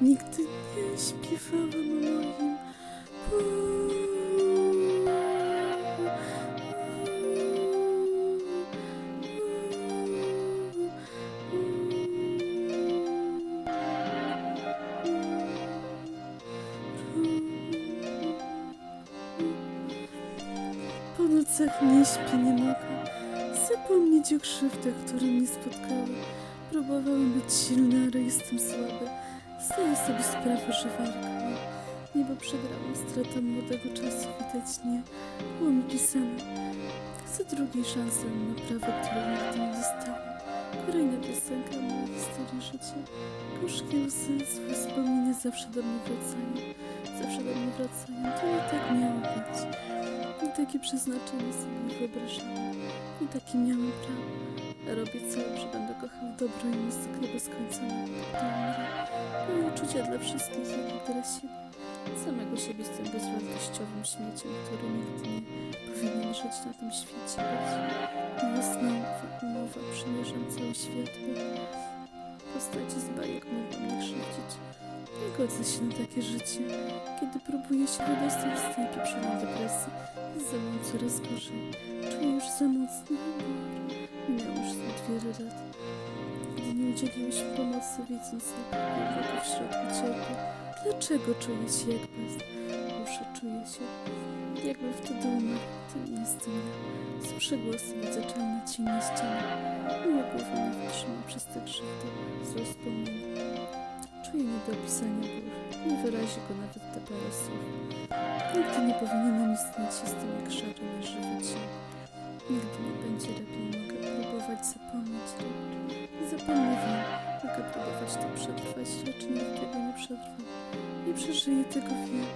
Nigdy nie śpiewałam moim Po nocach nie śpię, nie mogę zapomnieć o krzywdach, które mnie spotkały. Próbowałem być silny, ale jestem słaby. Zdaję sobie sprawę, że walkę. Niebo przegrałam stratę młodego czasu, widać nie. Było mi pisane. Chcę drugiej szansy na naprawę, której nigdy nie dostałam. Kolejna piosenka mojej historii życia. Gorzkie łzy, złe wspomnienia zawsze do mnie wracają. Zawsze do mnie wracają. To nie tak miało być. Takie przeznaczenie sobie wyobrażałam. Nie taki miałem plan. Robię całe, że będę kochał dobro i muzykę bez końca. Moje uczucia dla wszystkich, jak i dla siebie. Samego siebie tym bezwartościowym śmieciem, który nigdy nie powinien żyć na tym świecie. Być własną umowa przymierzam cały świat, by postaci z bajek mogą mnie krzywdzić. Nie godzę się na takie życie, kiedy próbuję się wydostać z tej pieprzonej depresji. Ze mną coraz gorzej. Czuję już za mocny humor. Miał już zbyt wiele lat. Gdy nie udzieliłeś mi pomocy, widząc jak w środku cierpię. Dlaczego czuję się jak bez? Muszę czuję się, jakbym wtedy umarł. Nie jestem ja. Słyszę głosy, widzę czarne cienie ściany. Moja głowa nie wytrzyma przez te krzywdy, nie do opisania ból. Nie wyrazi go nawet te parę słów. Nigdy nie powinienem istnieć, jestem jak szary na żywy cień. Nigdy nie będzie lepiej, mogę próbować zapomnieć, lecz zapomnę. Mogę próbować to przetrwać, lecz nigdy nie przetrwam. Nie przeżyję tego, wiem.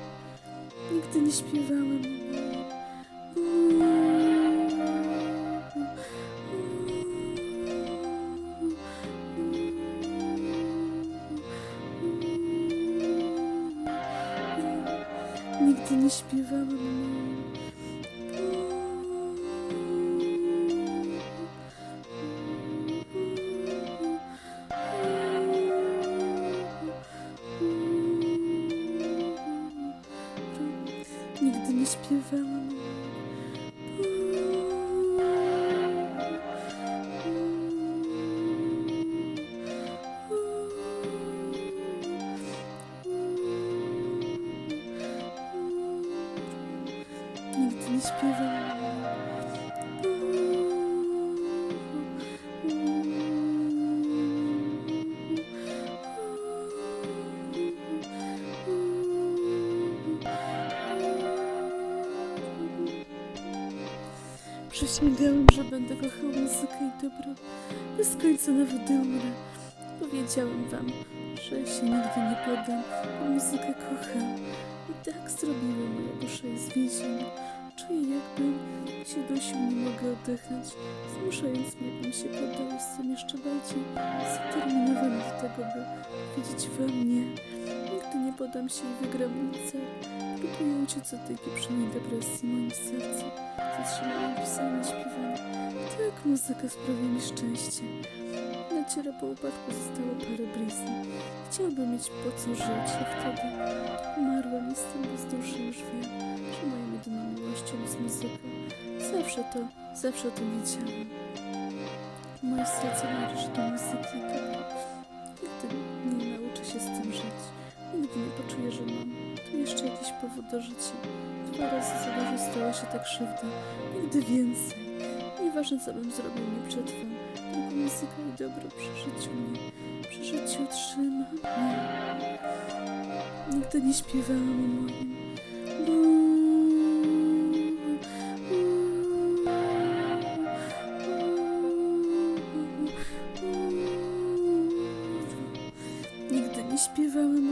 Nigdy nie śpiewałem Nigdy nie śpiewałem o moim. Nigdy nie śpiewałam. Przysięgałem, że będę kochał muzykę i dobro. Bez końca nawet umrę. Powiedziałem wam, że się nigdy nie poddam, bo muzykę kocham. I tak zrobiłem, moja dusza jest w więzieniu. Czuję jakbym się dusił, nie mogę oddychać. Zmuszając mnie, bym się poddał, jestem jeszcze bardziej zdeterminowany do tego, by widzieć we mnie. Nigdy nie poddam się i wygram. Uciec od pieprzonej depresji moim sercu. Zatrzymałem pisanie, śpiewanie. Tak, muzyka sprawia mi szczęście. Na ciele po upadku zostało parę blizn. Chciałbym mieć po co żyć, a wtedy umarłem, jestem bez duszy, już wiem, że moją jedyną miłością jest muzyka. Zawsze to, zawsze to wiedziałem. Moje serce należy do muzyki i. Nigdy nie nauczę się z tym żyć. Nigdy nie poczuję, że mam tu jeszcze jakiś powód do życia. Dwa razy za dużo stała się tak krzywda. Nigdy więcej. Nieważne co bym zrobił, nie przetrwam. Tylko muzyka i dobro przy życiu mnie. Przy życiu trzyma mnie. Nigdy nie śpiewałam o moim. Nigdy nie śpiewałem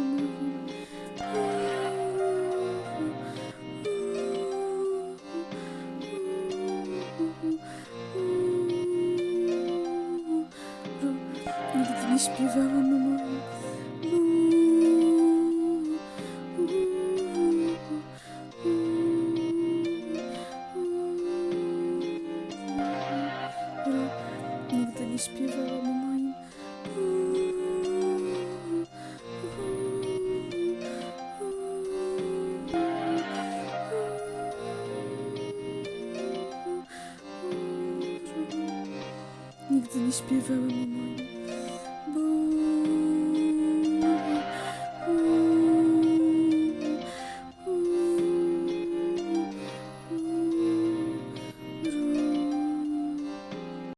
i śpiewała mama. Nigdy nie śpiewałam o moim